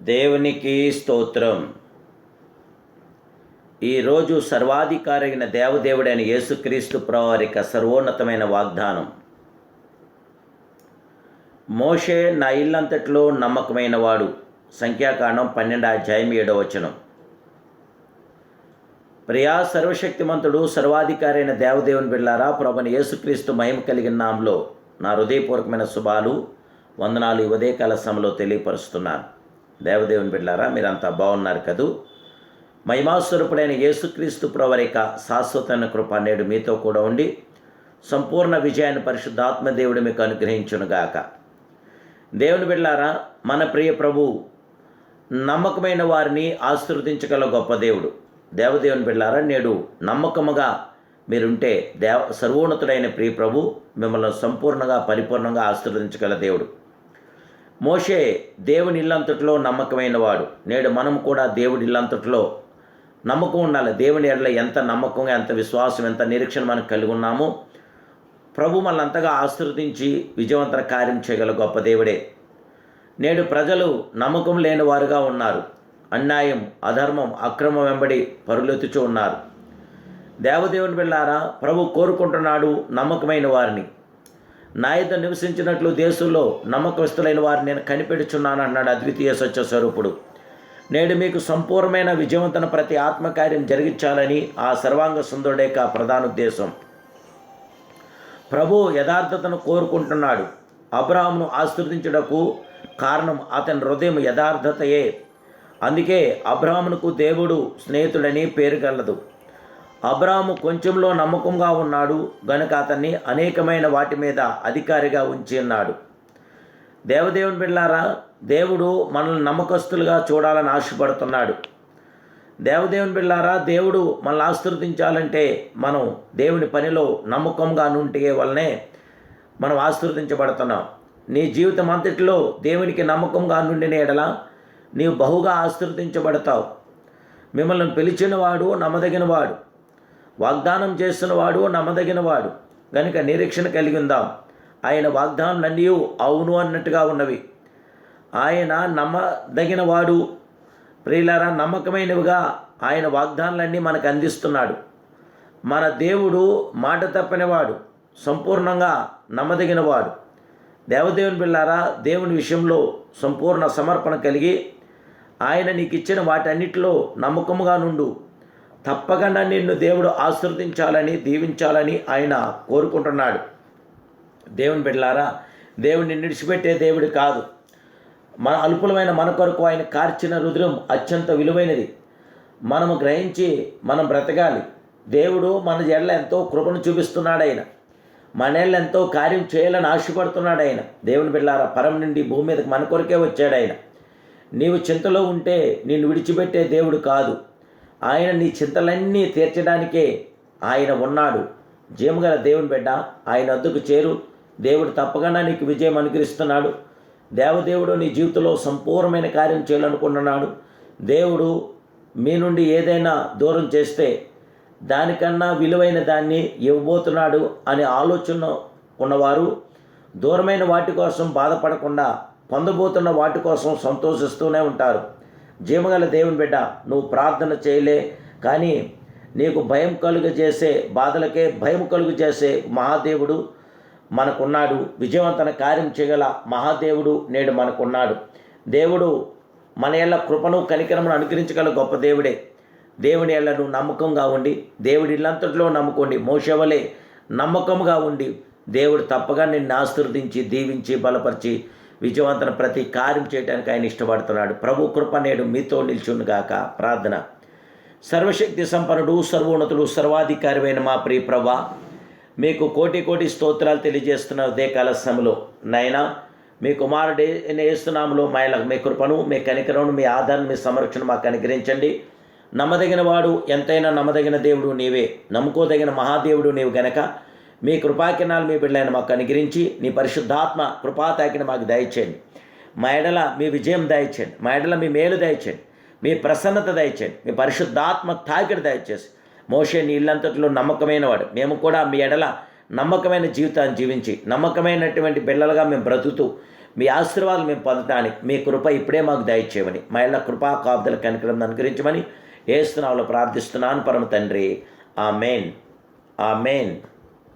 దేవునికి స్తోత్రం. ఈరోజు సర్వాధికారి అయిన దేవదేవుడైన యేసుక్రీస్తు ప్రవారిక సర్వోన్నతమైన వాగ్దానం. మోషే నా ఇల్లంతట్లో నమ్మకమైన వాడు. సంఖ్యాకాండం పన్నెండు అధ్యాయం ఏడవ వచనం. ప్రియా సర్వశక్తిమంతుడు సర్వాధికారి అయిన దేవదేవుని బిళ్ళారా ప్రభుని యేసుక్రీస్తు మహిమ కలిగిన నామంలో నా హృదయపూర్వకమైన శుభాలు వందనాలు ఇవదే ఉదయకాల సమలో తెలియపరుస్తున్నాను. దేవదేవుని బిడ్డారా మీరంతా బాగున్నారు కదూ? మహిమాస్వరూపుడైన యేసుక్రీస్తు ప్రవరిక శాశ్వతమైన కృప నేడు మీతో కూడా ఉండి సంపూర్ణ విజయాన్ని పరిశుద్ధాత్మ దేవుడు మీకు అనుగ్రహించునుగాక దేవుని బిడ్డారా మన ప్రియ ప్రభు నమ్మకమైన వారిని ఆశీర్వదించగల గొప్ప దేవుడు. దేవదేవుని బిడ్డారా నేడు నమ్మకముగా మీరుంటే దేవ సర్వోన్నతుడైన ప్రియ ప్రభు మిమ్మల్ని సంపూర్ణంగా పరిపూర్ణంగా ఆశీర్వదించగల దేవుడు. మోషే దేవుని ఇల్లంతటిలో నమ్మకమైన వాడు నేడు మనం కూడా దేవుడి ఇల్లంతటిలో నమ్మకం ఉండాలి. దేవుని ఎడల ఎంత నమ్మకంగా ఎంత విశ్వాసం ఎంత నిరీక్షణ మనం కలిగి ఉన్నామో ప్రభు మనల్ని అంతగా ఆశీర్వదించి విజయవంత కార్యం చేయగల గొప్ప దేవుడే. నేడు ప్రజలు నమ్మకం లేని వారుగా ఉన్నారు. అన్యాయం అధర్మం అక్రమం వెంబడి పరులెత్తుచూ ఉన్నారు. దేవదేవుని వెళ్ళారా ప్రభు కోరుకుంటున్నాడు నమ్మకమైన వారిని. నా యొద్ద నివసించినట్లు దేశంలో నమ్మకస్తులైన వారిని నేను కనిపెడుచున్నాను అన్నాడు అద్వితీయ సత్య స్వరూపుడు నేడు మీకు సంపూర్ణమైన విజయవంతన ప్రతి ఆత్మకార్యం జరిగించాలని ఆ సర్వాంగ సుందరుడే కా ప్రధాన ఉద్దేశం. ప్రభు యథార్థతను కోరుకుంటున్నాడు. అబ్రాహ్మును ఆశీర్వదించుటకు కారణం అతని హృదయం యథార్థతయే. అందుకే అబ్రాహామునకు దేవుడు స్నేహితుడని పేరు కలదు అబ్రాము కొంచెంలో నమ్మకంగా ఉన్నాడు గనుక అతన్ని అనేకమైన వాటి మీద అధికారిగా ఉంచి ఉన్నాడు దేవదేవుని బిళ్ళారా దేవుడు మనల్ని నమ్మకస్తులుగా చూడాలని ఆశపడుతున్నాడు. దేవదేవుని బిళ్ళారా దేవుడు మనల్ని ఆశీర్వదించాలంటే మనం దేవుని పనిలో నమ్మకంగా నుంటే వల్లనే మనం ఆశీర్వదించబడుతున్నాం. నీ జీవితం అంతటిలో దేవునికి నమ్మకంగా నుండిన ఎడల నీవు బహుగా ఆశీర్వదించబడతావు. మిమ్మల్ని పిలిచినవాడు నమ్మదగినవాడు. వాగ్దానం చేస్తున్నవాడు నమ్మదగినవాడు గనుక నిరీక్షణ కలిగి ఉందాం. ఆయన వాగ్దానాలన్నీ అవును అన్నట్టుగా ఉన్నవి. ఆయన నమ్మదగినవాడు ప్రియులారా నమ్మకమైనవిగా ఆయన వాగ్దానాలన్నీ మనకు అందిస్తున్నాడు. మన దేవుడు మాట తప్పనివాడు. సంపూర్ణంగా నమ్మదగినవాడు దేవదేవుని పిల్లారా దేవుని విషయంలో సంపూర్ణ సమర్పణ కలిగి ఆయన నీకు ఇచ్చిన వాటన్నిటిలో నమ్మకముగా నుండు తప్పకుండా నిన్ను దేవుడు ఆశీర్వదించాలని దీవించాలని ఆయన కోరుకుంటున్నాడు. దేవుని బిడ్డలారా దేవుని నిడిచిపెట్టే దేవుడు కాదు. మన అల్పులమైన మన కొరకు ఆయన కార్చిన రుద్రం అత్యంత విలువైనది. మనము గ్రహించి మనం బ్రతకాలి. దేవుడు మన ఎడల ఎంతో కృపను చూపిస్తున్నాడు ఆయన. మన ఎడల ఎంతో కార్యం చేయాలని ఆశపడుతున్నాడు ఆయన. దేవుని బిడ్డారా పరం నుండి భూమి మీదకి మన కొరకే వచ్చాడు ఆయన. నీవు చింతలో ఉంటే నిన్ను విడిచిపెట్టే దేవుడు కాదు. ఆయన నీ చింతలన్నీ తీర్చడానికే ఆయన ఉన్నాడు. జీవగల దేవుని బిడ్డ ఆయన అద్దుకు చేరు. దేవుడు తప్పకుండా నీకు విజయం అనుగ్రహిస్తున్నాడు. దేవదేవుడు నీ జీవితంలో సంపూర్ణమైన కార్యం చేయాలనుకుంటున్నాడు. దేవుడు మీ నుండి ఏదైనా దూరం చేస్తే దానికన్నా విలువైన దాన్ని ఇవ్వబోతున్నాడు అనే ఆలోచన ఉన్నవారు దూరమైన వాటి కోసం బాధపడకుండా పొందబోతున్న వాటి కోసం సంతోషిస్తూనే ఉంటారు. జీవగల దేవుని బిడ్డ నువ్వు ప్రార్థన చేయలే కానీ నీకు భయం కలుగు చేసే బాధలకే భయం కలుగు చేసే మహాదేవుడు మనకున్నాడు. విజయవంతన కార్యం చేయగల మహాదేవుడు నేడు మనకున్నాడు. దేవుడు మన ఎల్ల కృపను కనికరమును అనుగ్రహించగల గొప్ప దేవుడే. దేవుని ఎల్లను నమ్మకంగా ఉండి దేవుడి ఇల్లంతట్లో నమ్ముకోండి. మోసవలే నమ్మకంగా ఉండి దేవుడు తప్పగా నిన్ను ఆశీర్వదించి దీవించి బలపరిచి విజయవంతన ప్రతి కార్యం చేయడానికి ఆయన ఇష్టపడుతున్నాడు. ప్రభు కృప నేడు మీతో నిల్చునుగాక. ప్రార్థన. సర్వశక్తి సంపన్నుడు సర్వోన్నతుడు సర్వాధికారమైన మా ప్రియ ప్రభా మీకు కోటి కోటి స్తోత్రాలు తెలియజేస్తున్న ఉదయకాల సమయంలో. నైనా మీ కుమారుడే ఏస్తున్నాములో మాయలకు మీ కృపను మీ కనికరను మీ ఆధారం మీ సంరక్షణ మాకు అనుగ్రహించండి. నమ్మదగిన వాడు ఎంతైనా నమ్మదగిన దేవుడు నీవే. నమ్ముకోదగిన మహాదేవుడు నీవు గనక. మీ కృపాకిరణాలు మీ బిడ్డలైన మాకు అనుగ్రహించి నీ పరిశుద్ధాత్మ కృపాతాకిని మాకు దయచేయండి. మా ఎడల మీ విజయం దయచేయండి. మా ఎడల మీ మేలు దయచేయండి. మీ ప్రసన్నత దయచేయండి. మీ పరిశుద్ధాత్మ తాకిడి దయచేసి మోషే నీ ఇల్లంతట్లో నమ్మకమైన వాడు. మేము కూడా మీ ఎడల నమ్మకమైన జీవితాన్ని జీవించి నమ్మకమైనటువంటి బిడ్డలుగా మేము బ్రతుకుతూ మీ ఆశీర్వాదాలు మేము పొందటానికి మీ కృప ఇప్పుడే మాకు దయచేయమని మా ఇళ్ళ కృపా కాపుదల కనికరం అనుగ్రహించమని ఏస్తున్నావులో ప్రార్థిస్తున్నాను. పరమ తండ్రి. ఆ మెయిన్ ఆ మెయిన్